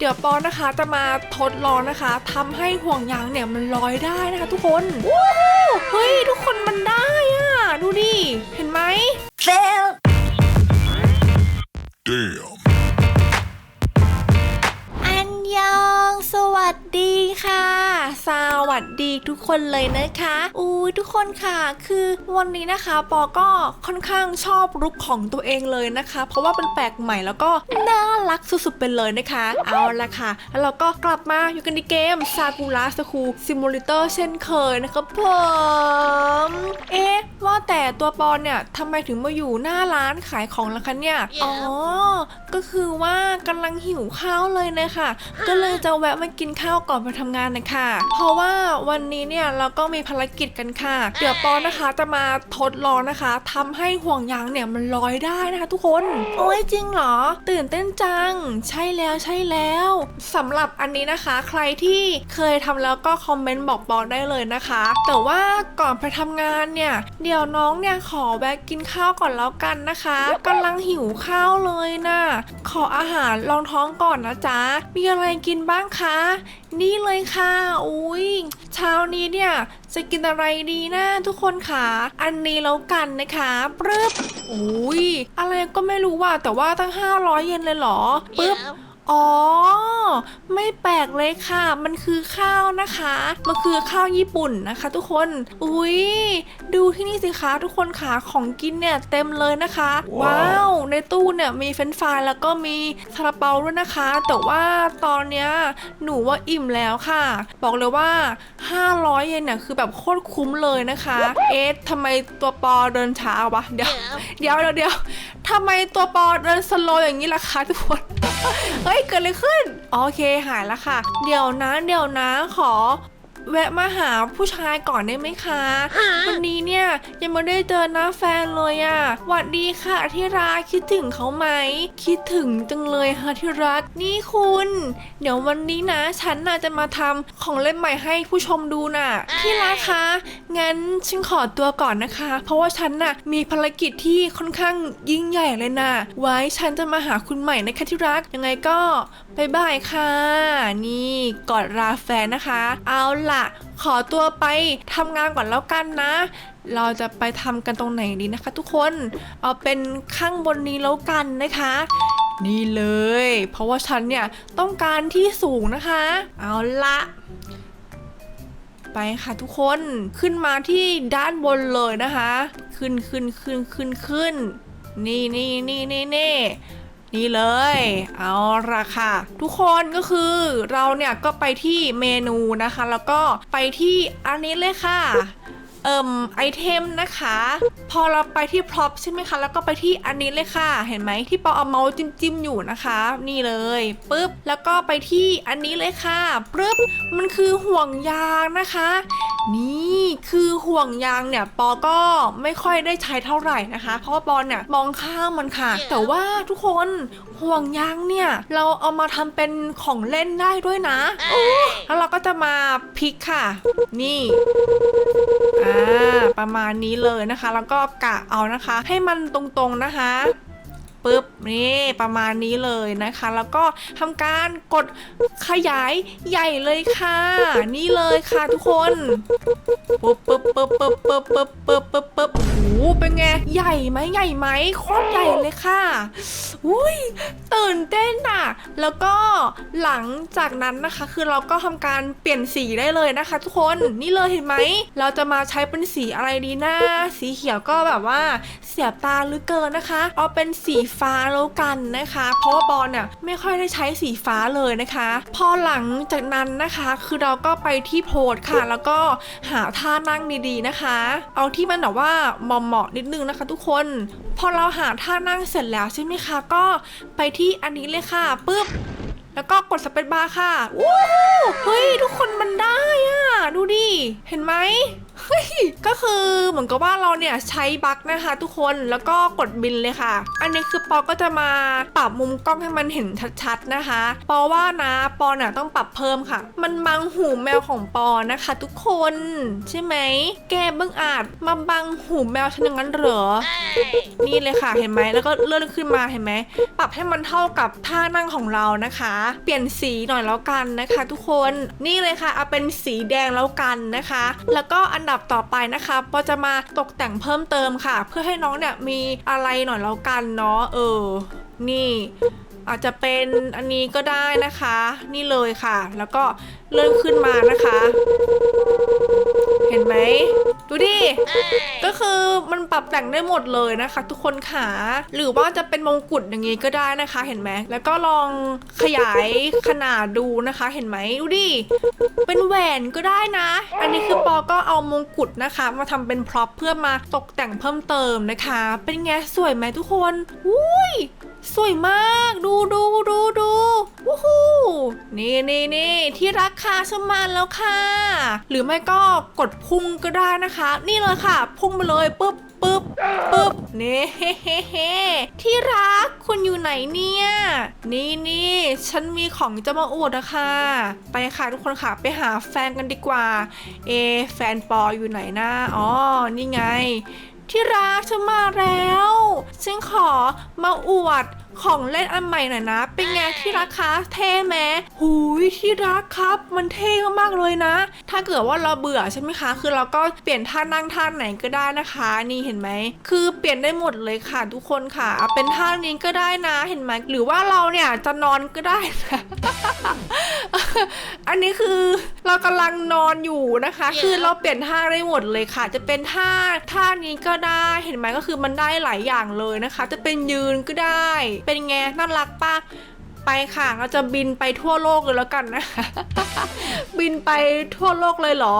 เดี๋ยวปอนนะคะจะมาทดลองนะคะทำให้ห่วงยางเนี่ยมันลอยได้นะคะ ทุกคนว้าวเฮ้ยทุกคนมันได้อะดูดิ เห็นไหม Fail. Damn. วัสดีทุกคนเลยนะคะอุ้ยทุกคนค่ะ คือวันนี้นะคะปอก็ค่อนข้างชอบลุคของตัวเองเลยนะคะ เพราะว่าเป็นแปลกใหม่แล้วก็น่ารักสุดๆไปเลยนะคะ เอาละค่ะ แล้วเราก็กลับมาอยู่กันในเกมซากุระสคูซิมูเลเตอร์เช่นเคยนะครับผม แต่ตัวปอนเนี่ยทำไมถึงมาอยู่หน้าร้านขายของล่ะคะเนี่ย อ๋อ ก็คือว่ากำลังหิวข้าวเลยนะคะก็เลยจะแวะมากินข้าวก่อนไปทำงานนะคะ เพราะว่าวันนี้เนี่ยเราก็มีภารกิจกันค่ะ เดี๋ยวปอนนะคะจะมาทดลองนะคะทำให้ห่วงยางเนี่ยมันลอยได้นะคะทุกคน โอ้ยจริงเหรอ ตื่นเต้นจัง ใช่แล้วใช่แล้วสำหรับอันนี้นะคะ ใครที่เคยทำแล้วก็คอมเมนต์บอกปอนได้เลยนะคะ แต่ว่าก่อนไปทำงานเนี่ยเดี๋ยวน้องเนี่ยขอแวะกินข้าวก่อนแล้วกันนะคะกำลังหิวข้าวเลยนะขออาหารรองท้องก่อนนะจ๊ะมีอะไรกินบ้างคะ นี่เลยค่ะอุ้ยเช้านี้เนี่ยจะกินอะไรดีนะทุกคนค่ะอันนี้แล้วกันนะคะปรึบอุ้ยอะไรก็ไม่รู้ว่าแต่ว่าตั้ง 500 เยนเลยเหรอปึ๊บ อ๋อ ไม่แปลกเลยค่ะ มันคือข้าวนะคะ มันคือข้าวญี่ปุ่นนะคะ ทุกคน อุ๊ยดูที่นี่สิคะทุกคนค่ะของกินเนี่ยเต็มเลยนะคะ ว้าว ในตู้เนี่ยมีเฟรนช์ฟรายแล้วก็มีซาลาเปาด้วยนะคะ แต่ว่าตอนเนี้ยหนูว่าอิ่มแล้วค่ะ บอกเลยว่า 500 เยนเนี่ยคือแบบโคตรคุ้มเลยนะคะ เอ๊ะทำไมตัวปอเดินช้าวะ เดี๋ยว เดี๋ยวเดี๋ยวเดี๋ยวทำไมตัวปอเดินสโลว์อย่างนี้ล่ะคะทุกคน เฮ้ยเกิดอะไรขึ้น โอเคหายแล้วค่ะ เดี๋ยวนะเดี๋ยวนะขอ แวะมาหาผู้ชายก่อนได้ไหมคะ วันนี้เนี่ยยังไม่ได้เจอหน้าแฟนเลยอะ่ะหวัดดีค่ะที่รักคิดถึงเขาไหม คิดถึงจังเลยค่ะที่รักนี่คุณ เดี๋ยววันนี้นะ ฉันน่ะจะมาทำของเล่นใหม่ให้ผู้ชมดูน่ะที่รักคะงั้นฉันขอตัวก่อนนะคะ เพราะว่าฉันน่ะมีภารกิจที่ค่อนข้างยิ่งใหญ่เลยนะไว้ฉันจะมาหาคุณใหม่นะคะที่รักยังไงก็บายบายค่ะ นี่กอดราแฟนนะคะ เอาล่ะขอตัวไปทำงานก่อนแล้วกันนะ เราจะไปทำกันตรงไหนดีนะคะ ทุกคน เอาเป็นข้างบนนี้แล้วกันนะคะนี่เลย เพราะว่าฉันเนี่ยต้องการที่สูงนะคะ เอาละไปค่ะทุกคนขึ้นมาที่ด้านบนเลยนะคะ ขึ้นขึ้นขึ้นขึ้นขึ้นนี่นี่นี่นี่นี่ นี่เลย เอาละค่ะ ทุกคนก็คือเราเนี่ยก็ไปที่เมนูนะคะ แล้วก็ไปที่อันนี้เลยค่ะ เอ่มไอเทมนะคะ พอเราไปที่พร็อพใช่ไหมคะ แล้วก็ไปที่อันนี้เลยค่ะ เห็นไหมที่ปอเอาเมาส์จิ้มจิ้มๆอยู่นะคะ นี่เลยปุ๊บแล้วก็ไปที่อันนี้เลยค่ะปุ๊บมันคือห่วงยางนะคะ นี่คือห่วงยางเนี่ยปอก็ไม่ค่อยได้ใช้เท่าไหร่นะคะ เพราะว่าปอเนี่ยมองข้ามมันค่ะ แต่ว่าทุกคนห่วงยางเนี่ย เราเอามาทำเป็นของเล่นได้ด้วยนะโอ้แล้วเราก็จะมาพลิกค่ะ นี่อ่าประมาณนี้เลยนะคะ แล้วก็กะเอานะคะ ให้มันตรงๆนะคะปึ๊บนี่ประมาณนี้เลยนะคะ แล้วก็ทำการกดขยายใหญ่เลยค่ะ นี่เลยค่ะทุกคนปึ๊บปึ๊บปึ๊บปึ๊บปึ๊บปึ๊บปึ๊บปึ๊บปึ๊บโอ้โหเป็นไงใหญ่ไหมใหญ่ไหมโคตรใหญ่เลยค่ะอุ้ย ตื่นเต้นอะแล้วก็หลังจากนั้นนะคะ คือเราก็ทำการเปลี่ยนสีได้เลยนะคะ ทุกคนนี่เลยเห็นไหม เราจะมาใช้เป็นสีอะไรดีนะ สีเขียวก็แบบว่าเสียบตาหรือเกินนะคะ เอาเป็นสีฟ้าแล้วกันนะคะ เพราะว่าบอลเนี่ยไม่ค่อยได้ใช้สีฟ้าเลยนะคะ พอหลังจากนั้นนะคะ คือเราก็ไปที่โพสค่ะ แล้วก็หาท่านั่งดีๆนะคะ เอาที่มันแบบว่าเหมาะๆนิดนึงนะคะ ทุกคน พอเราหาท่านั่งเสร็จแล้วใช่ไหมคะ ก็ไปที่อันนี้เลยค่ะปึ๊บแล้วก็กดสเปซบาร์ค่ะว้าวเฮ้ย ทุกคนมันได้อะดูดิ เห็นไหมเฮ้ย ก็คือเหมือนกับว่าเราเนี่ยใช้บั๊กนะคะ ทุกคนแล้วก็กดบินเลยค่ะ อันนี้คือปอก็จะมาปรับมุมกล้องให้มันเห็นชัดๆนะคะ ปอว่านะปอเนี่ยต้องปรับเพิ่มค่ะ มันบังหูแมวของปอนะคะ ทุกคนใช่ไหมแกเบิ่งอาจมาบังหูแมวฉันอย่างนั้นเหรอนี่เลยค่ะเห็นไหมแล้วก็เลื่อนขึ้นมาเห็นไหมปรับให้มันเท่ากับท่านั่งของเรานะคะ เปลี่ยนสีหน่อยแล้วกันนะคะ ทุกคนนี่เลยค่ะเอาเป็นสีแดงแล้วกันนะคะ แล้วก็อันดับต่อไปนะคะปอจะมาตกแต่งเพิ่มเติมค่ะ เพื่อให้น้องเนี่ยมีอะไรหน่อยแล้วกันเนาะเออ นี่อาจจะเป็นอันนี้ก็ได้นะคะ นี่เลยค่ะ แล้วก็ เลื่อนขึ้นมานะคะ เห็นไหม ดูดิ ก็คือมันปรับแต่งได้หมดเลยนะคะ ทุกคนขาหรือว่าจะเป็นมงกุฎอย่างนี้ก็ได้นะคะ เห็นไหม แล้วก็ลองขยายขนาดดูนะคะ เห็นไหมดูดิ เป็นแหวนก็ได้นะ อันนี้คือปอก็เอามงกุฎนะคะ มาทำเป็นพร็อพเพื่อมาตกแต่งเพิ่มเติมนะคะ เป็นไงสวยไหมทุกคนอุ้ยสวยมาก ดูดูดูดูวู้ฮู้นี่นี่นี่ที่รักค่ะสมานแล้วค่ะ หรือไม่ก็กดพุ่งก็ได้นะคะ นี่เลยค่ะ พุ่งไปเลยปุ๊บปุ๊บปุ๊บนี่เฮ้เฮ้เฮ้ที่รักคุณอยู่ไหนเนี่ย นี่นี่ฉันมีของจะมาอวดนะคะ ไปค่ะทุกคนค่ะ ไปหาแฟนกันดีกว่า เอ แฟนปออยู่ไหนนะอ๋อ นี่ไง ที่รักฉันมาแล้ว ฉันขอมาอวด ของเล่นอันใหม่หน่อยนะ เป็นไงที่รักคะเท่ไหมหูยที่รักครับ มันเท่มากๆเลยนะ ถ้าเกิดว่าเราเบื่อใช่ไหมคะ คือเราก็เปลี่ยนท่านั่งท่าไหนก็ได้นะคะ นี่เห็นไหม คือเปลี่ยนได้หมดเลยค่ะทุกคนค่ะเอาเป็นท่านี้ก็ได้นะ เห็นไหม หรือว่าเราเนี่ยจะนอนก็ได้นะอันนี้คือเรากำลังนอนอยู่นะคะ คือเราเปลี่ยนท่าได้หมดเลยค่ะ จะเป็นท่าท่านี้ก็ได้ เห็นไหมก็คือมันได้หลายอย่างเลยนะคะ จะเป็นยืนก็ได้เป็นไงน่ารักปะ ไปค่ะ เราจะบินไปทั่วโลกเลยแล้วกันนะคะ บินไปทั่วโลกเลยเหรอ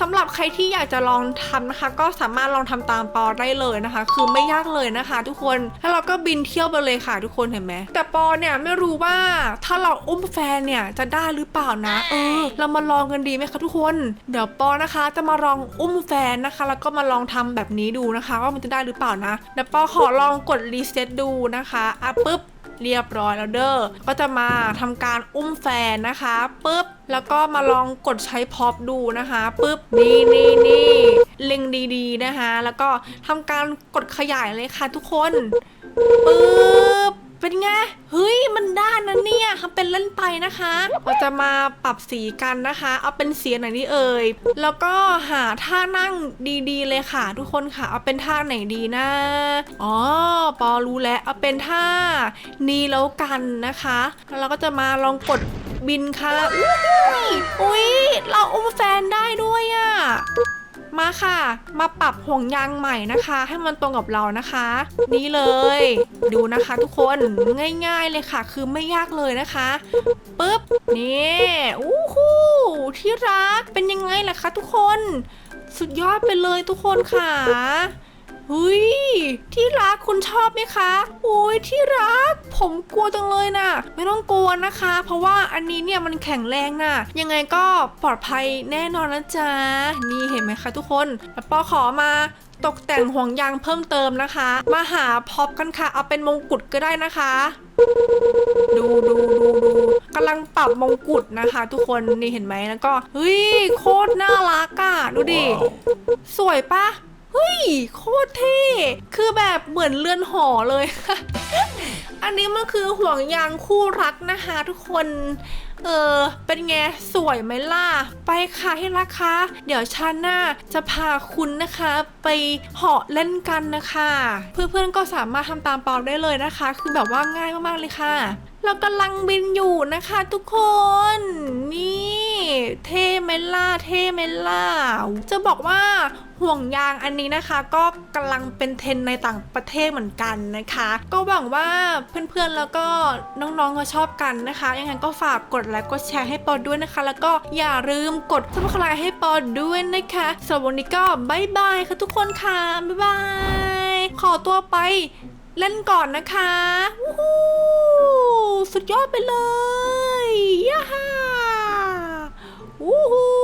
สำหรับใครที่อยากจะลองทำนะคะ ก็สามารถลองทำตามปอได้เลยนะคะ คือไม่ยากเลยนะคะ ทุกคน แล้วเราก็บินเที่ยวไปเลยค่ะทุกคนเห็นไหม แต่ปอเนี่ยไม่รู้ว่าถ้าเราอุ้มแฟนเนี่ยจะได้หรือเปล่านะ เออ เรามาลองกันดีไหมคะทุกคน เดี๋ยวปอนะคะ จะมาลองอุ้มแฟนนะคะ แล้วก็มาลองทำแบบนี้ดูนะคะ ว่ามันจะได้หรือเปล่านะ เดี๋ยวปอขอลองกดรีเซ็ตดูนะคะอะปุ๊บ เรียบร้อยแล้วเด้อ ก็จะมาทำการอุ้มแฟนนะคะปุ๊บ แล้วก็มาลองกดใช้พ็อปดูนะคะปุ๊บนี่นี่นี่เล็งดีๆนะคะ แล้วก็ทำการกดขยายเลยค่ะทุกคนปุ๊บ เป็นไง เฮ้ย มันได้นะเนี่ยทำเป็นเล่นไปนะคะ เราจะมาปรับสีกันนะคะ เอาเป็นสีไหนนี่เอ่ย แล้วก็หาท่านั่งดีๆเลยค่ะ ทุกคนค่ะ เอาเป็นท่าไหนดีนะ อ๋อ ปอรู้แล้ว เอาเป็นท่านี้แล้วกันนะคะ แล้วเราก็จะมาลองกดบินค่ะ อุ้ยอุ้ยเราอุ้มแฟนได้ด้วยอะ มาค่ะ มาปรับห่วงยางใหม่นะคะ ให้มันตรงกับเรานะคะ นี่เลย ดูนะคะทุกคนง่ายๆเลยค่ะ คือไม่ยากเลยนะคะปึ๊บนี่อู้หูที่รักเป็นยังไงล่ะคะทุกคน สุดยอดไปเลยทุกคนค่ะ เฮ้ยที่รักคุณชอบไหมคะโอ้ยที่รัก ผมกลัวจังเลยน่ะไม่ต้องกลัวนะคะ เพราะว่าอันนี้เนี่ยมันแข็งแรงน่ะยังไงก็ปลอดภัยแน่นอนนะจ๊ะนี่เห็นไหมคะทุกคนแล้วปอขอมาตกแต่งห่วงยางเพิ่มเติมนะคะ มาหาพ็อปกันค่ะ เอาเป็นมงกุฎก็ได้นะคะ ดูดูดูดูกำลังปรับมงกุฎนะคะ ทุกคนนี่เห็นไหมแล้วก็เฮ้ยโคตรน่ารักอะ ดูดิ สวยปะ เฮ้ย โคตรเท่ คือแบบเหมือนเรือนหอเลย อันนี้มันคือห่วงยางคู่รักนะคะทุกคน เออ เป็นไง สวยไหมล่ะ ไปค่ะให้รักคะ เดี๋ยวชาหน้าจะพาคุณนะคะ ไปเหาะเล่นกันนะคะ เพื่อนๆก็สามารถทำตามเปาได้เลยนะคะ คือแบบว่าง่ายมากๆเลยค่ะ เรากำลังบินอยู่นะคะทุกคน นี่ เท่ไหมล่ะ เท่ไหมล่ะ จะบอกว่าห่วงยางอันนี้นะคะก็กำลังเป็นเทรนในต่างประเทศเหมือนกันนะคะ ก็หวังว่าเพื่อนๆแล้วก็น้องๆก็ชอบกันนะคะยังไงก็ฝากกดไลค์กดแชร์ให้ปอด้วยนะคะ แล้วก็อย่าลืมกดซับสไครต์ให้ปอด้วยนะคะสำหรับวันนี้ก็บายบายค่ะทุกคนค่ะบ๊ายบายขอตัวไปเล่นก่อนนะคะวู้ฮู้สุดยอดไปเลยย่าฮ่าวู้